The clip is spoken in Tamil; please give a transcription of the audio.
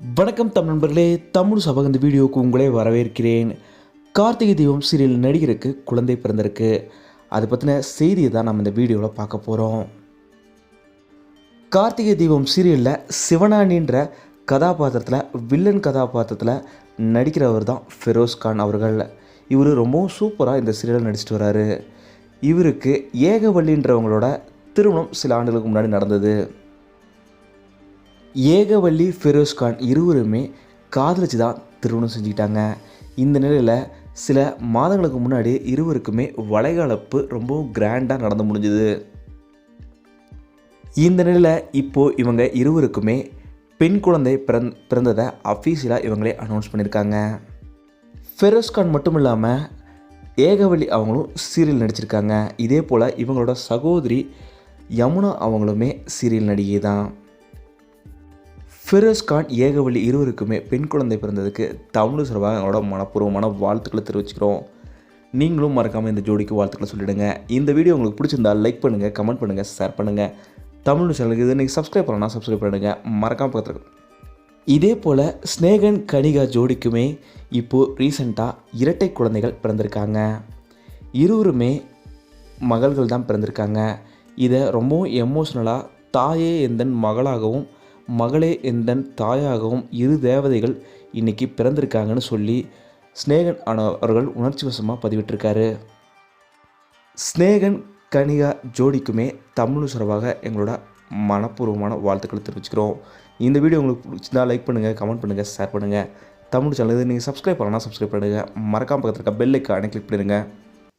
வணக்கம் தமிழ் நண்பர்களே தமிழ் சபக இந்த வீடியோவுக்கு உங்களே வரவேற்கிறேன். கார்த்திகை தீபம் சீரியல் நடிகருக்கு குழந்தை பிறந்திருக்கு. அதை பற்றின செய்தியை தான் நம்ம இந்த வீடியோவில் பார்க்க போகிறோம் கார்த்திகை தீபம் சீரியலில் சிவனானின்ற கதாபாத்திரத்தில் வில்லன் கதாபாத்திரத்தில் நடிக்கிறவர் தான் ஃபெரோஸ் கான் அவர்கள். இவர் ரொம்பவும் சூப்பராக இந்த சீரியலில் நடிச்சிட்டு வராரு. இவருக்கு ஏகவல்லின்றவங்களோட திருமணம் சில ஆண்டுகளுக்கு முன்னாடி நடந்தது. ஏகவல்லி ஃபெரோஸ்கான் இருவருமே காதலிச்சு தான் திருமணம் செஞ்சுக்கிட்டாங்க. இந்த நிலையில் சில மாதங்களுக்கு முன்னாடி இருவருக்குமே வளைகாலப்பு ரொம்பவும் கிராண்டாக நடந்து முடிஞ்சுது. இந்த நிலையில் இப்போது இவங்க இருவருக்குமே பெண் குழந்தை பிறந் பிறந்ததை அஃபீஷியலாக இவங்களே அனௌன்ஸ் பண்ணியிருக்காங்க. ஃபெரோஸ்கான் மட்டும் இல்லாமல் ஏகவள்ளி அவங்களும் சீரியல் நடிச்சிருக்காங்க. இதே போல் இவங்களோட சகோதரி யமுனா அவங்களுமே சீரியல் நடிகை தான் ஃபிரோஸ் கான் ஏகவள்ளி இருவருக்குமே பெண் குழந்தை பிறந்ததுக்கு தமிழ் சார்பாக எங்களோட மனப்பூர்வமான வாழ்த்துக்களை தெரிவிச்சுக்கிறோம். நீங்களும் மறக்காமல் இந்த ஜோடிக்கு வாழ்த்துக்களை சொல்லிடுங்க. இந்த வீடியோ உங்களுக்கு பிடிச்சிருந்தா லைக் பண்ணுங்கள் கமெண்ட் பண்ணுங்கள் ஷேர் பண்ணுங்கள் தமிழ் சேனலுக்கு இது நீங்கள் சப்ஸ்கிரைப் பண்ணலாம் சப்ஸ்கிரைப் பண்ணுங்கள் மறக்காமல் பக்கத்தில் இதே போல் ஸ்னேகன் கனிகா ஜோடிக்குமே இப்போது ரீசெண்டாக இரட்டை குழந்தைகள் பிறந்திருக்காங்க. இருவருமே மகள்கள் தான் பிறந்திருக்காங்க. இதை ரொம்பவும் எமோஷ்னலாக தாயே எந்தன் மகளாகவும் மகளே எந்தன் தாயாகவும் இரு தேவதைகள் இன்னைக்கு பிறந்திருக்காங்கன்னு சொல்லி ஸ்னேகன் ஆன- அவர்கள் உணர்ச்சி வசமாக பதிவிட்டிருக்காரு. ஸ்னேகன் கனிகா ஜோடிக்குமே தமிழ் சுரவாக எங்களோட மனப்பூர்வமான வாழ்த்துக்களை தெரிவிச்சுக்கிறோம். இந்த வீடியோ உங்களுக்கு பிடிச்சிருந்தா லைக் பண்ணுங்கள் கமெண்ட் பண்ணுங்கள் ஷேர் பண்ணுங்கள் தமிழ் சேனல் நீங்கள் சப்ஸ்கிரைப் பண்ணலாம் சப்ஸ்கிரைப் பண்ணுங்கள் மறக்காம பக்கத்தில் இருக்க பெல் ஐக்கானை கிளிக் பண்ணிடுங்க.